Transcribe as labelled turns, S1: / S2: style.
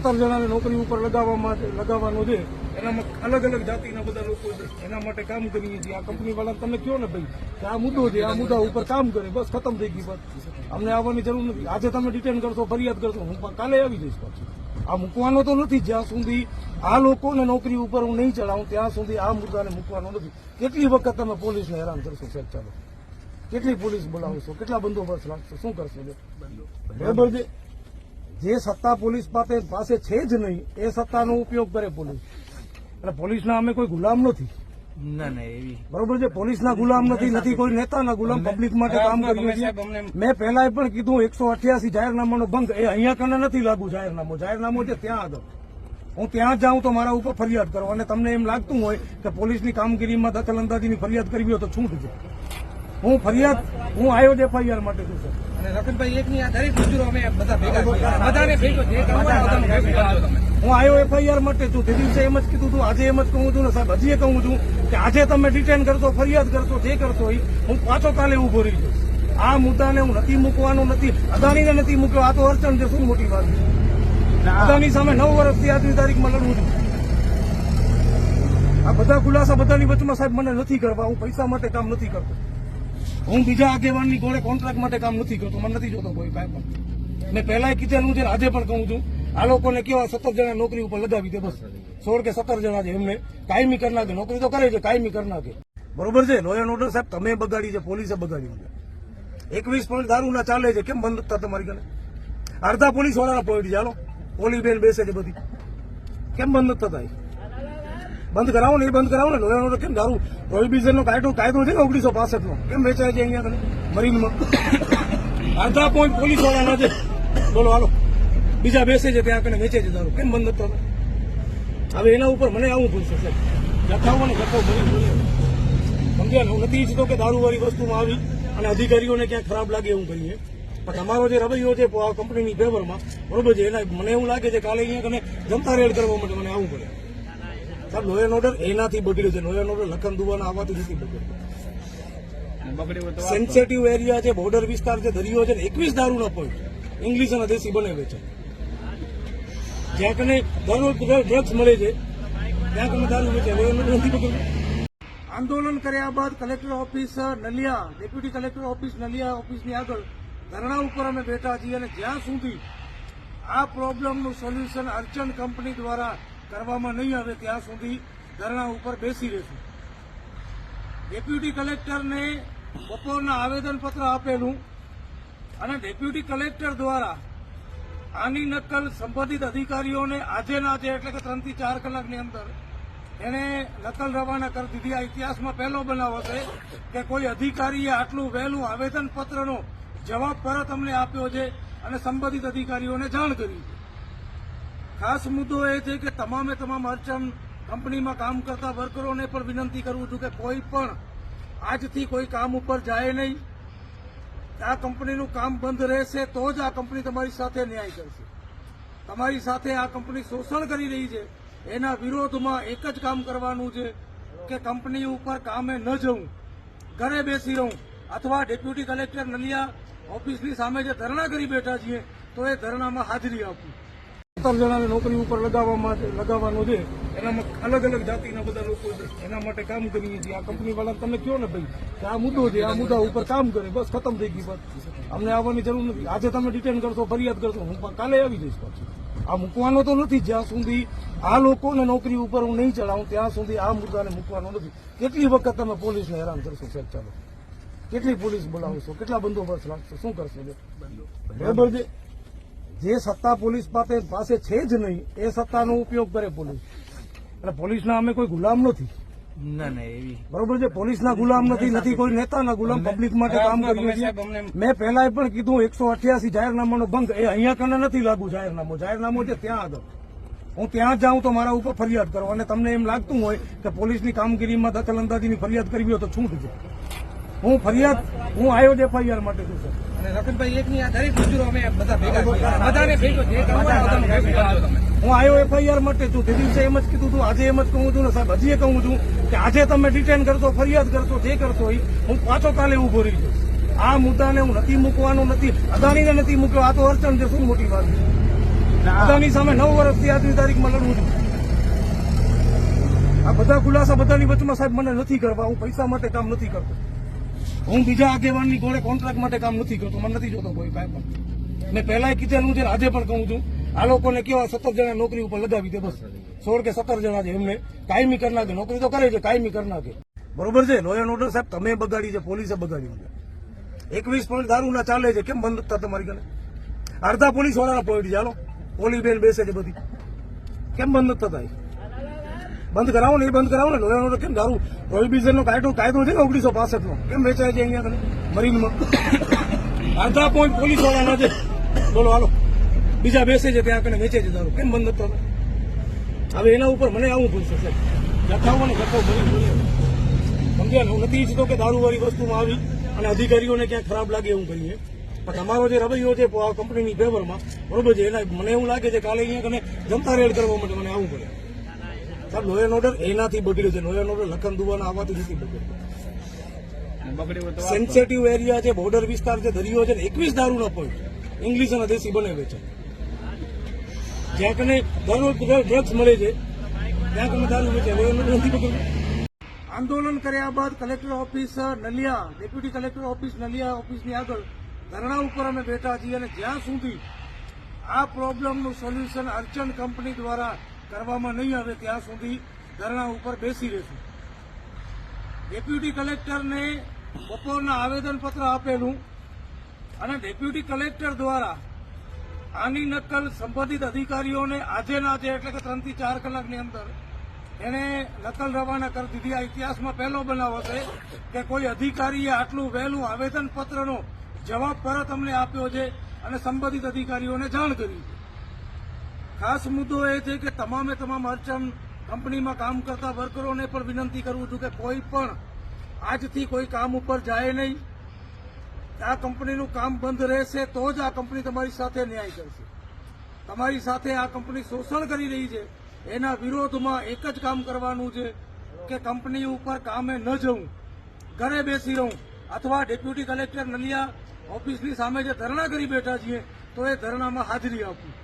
S1: સત્તર જણાને નોકરી ઉપર લગાવવામાં લગાવવાનો છે. એનામાં અલગ અલગ જાતિના બધા લોકો છે એના માટે કામ કરીએ છીએ. આ કંપની વાળા તમે કહો ને ભાઈ કે આ મુદ્દો છે આ મુદ્દા ઉપર કામ કરે. બસ ખતમ થઈ ગઈ વાત. અમને આવવાની જરૂર નથી. આજે તમે ડિટેન કરશો ફરિયાદ કરશો. હું કાલે આવી જઈશ પાછું. આ મૂકવાનો તો નથી. જ્યાં સુધી આ લોકોને નોકરી ઉપર હું નહીં ચડાવું ત્યાં સુધી આ મુદ્દાને મૂકવાનો નથી. કેટલી વખત તમે પોલીસને હેરાન કરશો સાહેબ ચાલો. કેટલી પોલીસ બોલાવશો કેટલા બંદોબસ્ત રાખશો? શું કરશો? બરાબર છે? જે સત્તા પોલીસ પાસે પાસે છે જ નહીં એ સત્તાનો ઉપયોગ કરે પોલીસ. એટલે પોલીસના અમે કોઈ ગુલામ નથી.
S2: ના ના એવી.
S1: બરોબર છે? પોલીસના ગુલામ નથી નથી કોઈ નેતાના ગુલામ પબ્લિક માટે કામ કર્યું છે. મેં પહેલા પણ કીધું એકસો અઠ્યાસી જાહેરનામાનો ભંગ. એ અહીંયા કને નથી લાગુ જાહેરનામું. જાહેરનામું છે ત્યાં આગળ. હું ત્યાં જાઉં તો મારા ઉપર ફરિયાદ કરો. અને તમને એમ લાગતું હોય કે પોલીસની કામગીરીમાં દખલ અંદાજીની ફરિયાદ કરવી હોય તો છૂટ છે. હું ફરિયાદ હું આવ્યો જ એફઆઈઆર માટે છું સર.
S2: અને રતનભાઈ એક ની આ દરેક મજૂરો અમે બધા ભેગા બધાને ભેગો જે કરવું હોય બધાને ભેગું કરજો તમે.
S1: હું આવ્યો એફઆઈઆર માટે છું. તે દિવસે એમ જ કીધું હતું આજે એમ જ કહું છું ને સાહેબ હજી કહું છું કે આજે તમે ડિટેન કરશો ફરિયાદ કરશો જે કરશો એ હું પાછો કાલે ઊભો રહી જઈશ. આ મુદ્દાને હું નથી મૂકવાનો નથી અદાણીને નથી મૂક્યો. આ તો અડચણ છે શું મોટી વાત છે? અદાણી સામે નવ વર્ષથી આજની તારીખમાં લડવું છું. આ બધા ખુલાસા બધાની વચમાં સાહેબ મને નથી કરવા. હું પૈસા માટે કામ નથી કરતો. હું બીજા આગેવાનની જોડે કોન્ટ્રાક્ટ માટે કામ નથી કરતો, મને નથી જોતો કોઈ કાંઈ પણ. મેં પહેલા કીધેલું છે, આજે પણ કહું છું, આ લોકોને કેવા સત્તર જણા નોકરી ઉપર લગાવી દે બસ. સોળ કે સત્તર જણા છે એમને. કાયમી કરી નાખે, નોકરી તો કરે છે, કાયમી કરી નાખે. બરોબર છે? લો એન્ડ ઓર્ડર સાહેબ, તમે બગાડી છે, પોલીસે બગાડી છે. એકવીસ પોઈન્ટ દારૂ ના ચાલે છે, કેમ બંધ હતા તમારી ઘરે અડધા પોલીસ વાળાના પોઈન્ટ હાલો. પોલીસ બેન બેસે છે બધી. કેમ બંધ થતા? બંધ કરાવો ને એ બંધ કરાવો ને લોયાનો કેમ દારૂ? પ્રોહિબિશનનો કાયદો કાયદો છે ને ઓગણીસો પાસઠનો. કેમ વેચાય છે અહીંયા મરીનમાં. અડધા પોઈન્ટ પોલીસ વાળાના છે. બોલો, હાલો. બીજા બેસે છે ત્યાં કને વેચે છે દારૂ. કેમ બંધ નતો હવે એના ઉપર મને આવું ભૂલશે, સાહેબ. જથ્થાઓ ને જથ્થો ભરી સમજ્યા ને? હું નથી ઈચ્છતો કે દારૂવાળી વસ્તુમાં આવી અને અધિકારીઓને ક્યાંક ખરાબ લાગે એવું કરીએ. પણ તમારો જે રવૈયો છે કંપનીની ફેવરમાં બરોબર છે? એના મને એવું લાગે છે કાલે અહીંયા કને જનતા રેડ કરવા માટે મને આવવું પડે. સાહેબ લો એન્ડ ઓર્ડર એનાથી બગડ્યું છે. લો એન્ડ ઓર્ડર લખન દુવાના આવવાથી નથી બગડ્યું. સેન્સિટિવ એરિયા છે બોર્ડર વિસ્તાર છે દરિયો છે એકવીસ દારૂના પોઈન્ટ ઇંગ્લિશ અને દેશી બને છે જ્યાં કને દરરોજ ડ્રગ્સ મળે છે ત્યાં કને દારૂ વેચે. લો એન્ડ ઓર્ડર નથી બગડ્યું. આંદોલન કર્યા બાદ collector office Naliya deputy collector office Naliya ઓફિસની આગળ ધરણા ઉપર અમે બેઠા છીએ અને જ્યાં સુધી આ પ્રોબ્લેમનું સોલ્યુશન અર્ચન કંપની દ્વારા કરવામાં નહીં આવે ત્યાં સુધી ધરણા ઉપર બેસી રહેશું. ડેપ્યુટી કલેક્ટરને બપોરના આવેદનપત્ર આપેલું અને ડેપ્યુટી કલેક્ટર દ્વારા આની નકલ સંબંધિત અધિકારીઓને આજે ના આજે એટલે કે ત્રણથી ચાર કલાકની અંદર એને નકલ રવાના કરી દીધી. આ ઇતિહાસમાં પહેલો બનાવ હશે કે કોઈ અધિકારીએ આટલું વહેલું આવેદનપત્રનો જવાબ પરત અમને આપ્યો છે અને સંબંધિત અધિકારીઓને જાણ કરી છે. ખાસ મુદ્દો એ છે કે તમામે તમામ અર્ચન કંપનીમાં કામ કરતા વર્કરોને પણ વિનંતી કરું છું કે કોઈ પણ આજથી કોઈ કામ ઉપર જાય નહીં. આ કંપનીનું કામ બંધ રહેશે તો જ આ કંપની તમારી સાથે ન્યાય કરશે. તમારી સાથે આ કંપની શોષણ કરી રહી છે. એના વિરોધમાં એક જ કામ કરવાનું છે કે કંપની ઉપર કામે ન જવું. ઘરે બેસી રહું. અથવા ડેપ્યુટી કલેક્ટર નલિયા ઓફિસની સામે જે ધરણા કરી બેઠા છીએ તો એ ધરણામાં હાજરી આપવું સત્તર જણાને નોકરી ઉપર લગાવવામાં લગાવવાનો છે. એનામાં અલગ અલગ જાતિના બધા લોકો છે. એના માટે કામ કરીએ છીએ. આ કંપની વાળા તમે કહો ને ભાઈ કે આ મુદ્દો છે આ મુદ્દા ઉપર કામ કરે. બસ ખતમ થઈ ગઈ વાત. અમને આવવાની જરૂર નથી. આજે તમે ડિટેન કરશો ફરિયાદ કરશો. હું કાલે આવી જઈશ પાછું. આ મૂકવાનો તો નથી. જ્યાં સુધી આ લોકોને નોકરી ઉપર હું નહીં ચડાવું ત્યાં સુધી આ મુદ્દાને મૂકવાનો નથી. કેટલી વખત તમે પોલીસને હેરાન કરશો સાહેબ ચાલો. કેટલી પોલીસ બોલાવશો કેટલા બંદોબસ્ત રાખશો? શું કરશો? બરાબર છે? જે સત્તા પોલીસ પાસે પાસે છે જ નહીં એ સત્તાનો ઉપયોગ કરે પોલીસ. એટલે પોલીસના અમે કોઈ ગુલામ નથી.
S2: ના ના એવી.
S1: બરોબર છે? પોલીસના ગુલામ નથી નથી કોઈ નેતાના ગુલામ પબ્લિક માટે કામ
S2: કર્યું છે
S1: મેં પહેલા પણ કીધું એકસો અઠ્યાસી જાહેરનામાનો ભંગ એ અહીંયા કને નથી લાગુ જાહેરનામું. જાહેરનામું છે ત્યાં આગળ. હું ત્યાં જાઉં તો મારા ઉપર ફરિયાદ કરો. અને તમને એમ લાગતું હોય કે પોલીસની કામગીરીમાં દખલ અંદાજીની ફરિયાદ કરવી હોય તો છૂટ છે. હું ફરિયાદ હું આવ્યો જ એફઆઈઆર માટે છું સર.
S2: અને એક ની આ દરેક મજૂરો અમે બધા ભેગા બધાને હોય.
S1: હું આવ્યો એફઆઈઆર માટે છું. તે દિવસે એમ જ કીધું હતું આજે એમ જ કહું છું ને સાહેબ હજી કહું છું કે આજે તમે ડિટેન કરશો ફરિયાદ કરશો જે કરશો એ હું પાછો કાલે ઊભો રહી જઈશ. આ મુદ્દાને હું નથી મૂકવાનો નથી અદાણીને નથી મૂક્યો. આ તો અડચણ છે શું મોટી વાત છે? બધાની સામે નવ વર્ષથી આજની તારીખમાં લડવું છું. આ બધા ખુલાસા બધાની વચમાં સાહેબ મને નથી કરવા. હું પૈસા માટે કામ નથી કરતો. હું બીજા આગેવાનની જોડે કોન્ટ્રાક્ટ માટે કામ નથી કરતો, મને નથી જોતો કોઈ કાંઈ પણ. મેં પહેલાં કીધેલું છે ને આજે પણ કહું છું, આ લોકોને કેવા સત્તર જણા નોકરી ઉપર લગાવી દે બસ. સોળ કે સત્તર જણા છે એમને. કાયમી કરી નાખે, નોકરી તો કરે છે, કાયમી કરી નાખે. બરોબર છે લો એન્ડ ઓર્ડર સાહેબ, તમે બગાડી છે, પોલીસે બગાડી છે. એકવીસ પોઈન્ટ દારૂના ચાલે છે, કેમ બંધ હતા તમારી ઘરે અડધા પોલીસ વાળાના પોઈન્ટ હાલો. પોલીસ બેન બેસે છે બધી. કેમ બંધ થતા બંધ કરાવો ને, એ બંધ કરાવો ને લો એન્ડ ઓર્ડર કેમ દારૂ પ્રોહિબિશન નો કાયદો કાયદો છે ને ઓગણીસો પાસઠ નો કેમ વેચાય છે અહીંયા મરીનમાં? અડધા પોઈન્ટ પોલીસ વાળાના છે. બોલો, હાલો. બીજા બેસે છે ત્યાં કને વેચે છે દારૂ. કેમ બંધ નથી થતા? હવે એના ઉપર મને આવું ભૂલશે, સાહેબ. જથ્થાઓ ને જથ્થાઓ ભરી ભરી. સમજ્યા ને? હું નથી ઈચ્છતો કે દારૂવાળી વસ્તુમાં આવી અને અધિકારીઓને ક્યાંક ખરાબ લાગે એવું કરીએ. પણ તમારો જે રવૈયો છે કંપનીની ફેવરમાં બરોબર છે, એના મને એવું લાગે છે કાલે અહીંયા કને જનતા રેડ કરવા માટે મને આવવું પડે. સાહેબ લો એન્ડ ઓર્ડર એનાથી બગડ્યું છે. લો એન્ડ ઓર્ડર લખન દુવાના આવવાથી નથી બગડ્યું. સેન્સિટિવ એરિયા છે બોર્ડર વિસ્તાર છે દરિયો છે એકવીસ દારૂના પોઈન્ટ ઇંગ્લિશ અને દેશી બને છે જ્યાં કને દરરોજ ડ્રગ્સ મળે છે ત્યાં કને દારૂ વેચે. લો એન્ડ ઓર્ડર નથી બગડ્યું. આંદોલન કર્યા બાદ collector office Naliya deputy collector office Naliya ઓફિસની આગળ ધરણા ઉપર અમે બેઠા છીએ અને જ્યાં સુધી આ પ્રોબ્લેમનું સોલ્યુશન અર્ચન કંપની દ્વારા કરવામાં નહીં આવે ત્યાં સુધી ધરણા ઉપર બેસી રહેશું. ડેપ્યુટી કલેક્ટરને બપોરના આવેદનપત્ર આપેલું અને ડેપ્યુટી કલેક્ટર દ્વારા આની નકલ સંબંધિત અધિકારીઓને આજે ના આજે એટલે કે ત્રણથી ચાર કલાકની અંદર એને નકલ રવાના કરી દીધી. આ ઇતિહાસમાં પહેલો બનાવ હશે કે કોઈ અધિકારીએ આટલું વહેલું આવેદનપત્રનો જવાબ પરત અમને આપ્યો છે અને સંબંધિત અધિકારીઓને જાણ કરી છે. ખાસ મુદ્દો એ છે કે તમામે તમામ અર્ચન કંપનીમાં કામ કરતા વર્કરોને પણ વિનંતી કરું છું કે કોઈ પણ આજથી કોઈ કામ ઉપર જાય નહીં. આ કંપનીનું કામ બંધ રહેશે તો જ આ કંપની તમારી સાથે ન્યાય કરશે. તમારી સાથે આ કંપની શોષણ કરી રહી છે. એના વિરોધમાં એક જ કામ કરવાનું છે કે કંપની ઉપર કામે ન જવું. ઘરે બેસી રહું. અથવા ડેપ્યુટી કલેક્ટર નલિયા ઓફિસની સામે જે ધરણા કરી બેઠા છીએ, તો એ ધરણામાં હાજરી આપવું